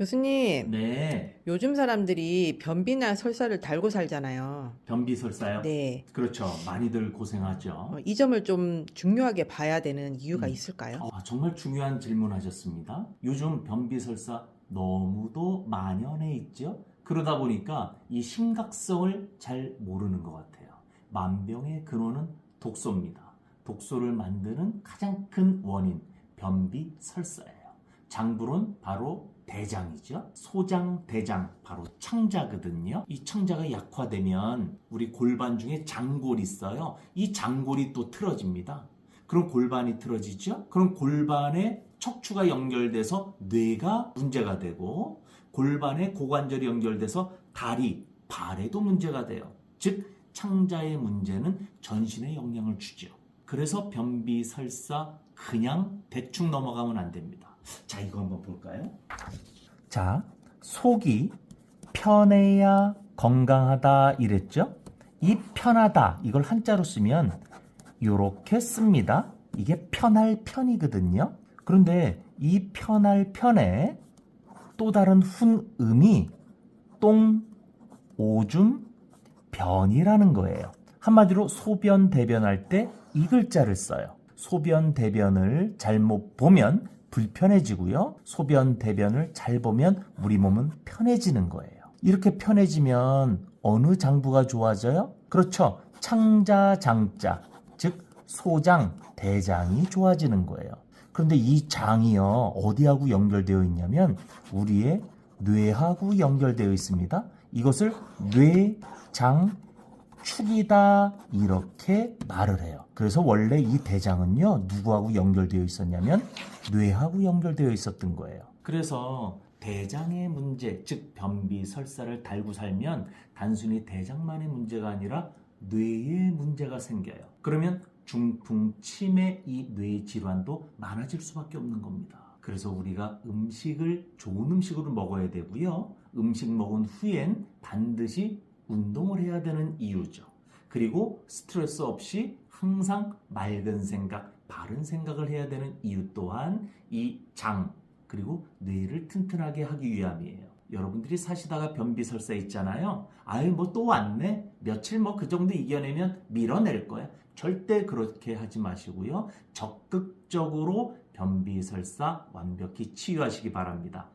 교수님, 네, 요즘 사람들이 변비나 설사를 달고 살잖아요. 변비설사요? 네. 그렇죠. 많이들 고생하죠. 어, 이 점을 좀 중요하게 봐야 되는 이유가 음. 있을까요? 아, 정말 중요한 질문 하셨습니다. 요즘 변비설사 너무도 만연해 있죠? 그러다 보니까 이 심각성을 잘 모르는 것 같아요. 만병의 근원은 독소입니다. 독소를 만드는 가장 큰 원인, 변비설사예요. 장부론 바로 대장이죠. 소장, 대장, 바로 창자거든요. 이 창자가 약화되면 우리 골반 중에 장골이 있어요. 이 장골이 또 틀어집니다. 그럼 골반이 틀어지죠? 그럼 골반에 척추가 연결돼서 뇌가 문제가 되고 골반에 고관절이 연결돼서 다리, 발에도 문제가 돼요. 즉 창자의 문제는 전신에 영향을 주죠. 그래서 변비 설사 그냥 대충 넘어가면 안 됩니다. 자, 이거 한번 볼까요? 자, 속이 편해야 건강하다 이랬죠? 이 편하다 이걸 한자로 쓰면 이렇게 씁니다. 이게 편할 편이거든요. 그런데 이 편할 편에 또 다른 훈음이 똥, 오줌, 변이라는 거예요. 한마디로 소변, 대변할 때 이 글자를 써요. 소변, 대변을 잘못 보면 불편해지고요. 소변, 대변을 잘 보면 우리 몸은 편해지는 거예요. 이렇게 편해지면 어느 장부가 좋아져요? 그렇죠. 창자, 장자, 즉 소장, 대장이 좋아지는 거예요. 그런데 이 장이요, 어디하고 연결되어 있냐면 우리의 뇌하고 연결되어 있습니다. 이것을 뇌장 축이다 이렇게 말을 해요. 그래서 원래 이 대장은요 누구하고 연결되어 있었냐면 뇌하고 연결되어 있었던 거예요. 그래서 대장의 문제, 즉 변비 설사를 달고 살면 단순히 대장만의 문제가 아니라 뇌에 문제가 생겨요. 그러면 중풍, 치매 이 뇌 질환도 많아질 수밖에 없는 겁니다. 그래서 우리가 음식을 좋은 음식으로 먹어야 되고요. 음식 먹은 후엔 반드시 운동을 해야 되는 이유죠. 그리고 스트레스 없이 항상 맑은 생각, 바른 생각을 해야 되는 이유 또한 이 장, 그리고 뇌를 튼튼하게 하기 위함이에요. 여러분들이 사시다가 변비 설사 있잖아요. 아유, 뭐 또 왔네? 며칠 뭐 그 정도 이겨내면 밀어낼 거야. 절대 그렇게 하지 마시고요. 적극적으로 변비 설사 완벽히 치유하시기 바랍니다.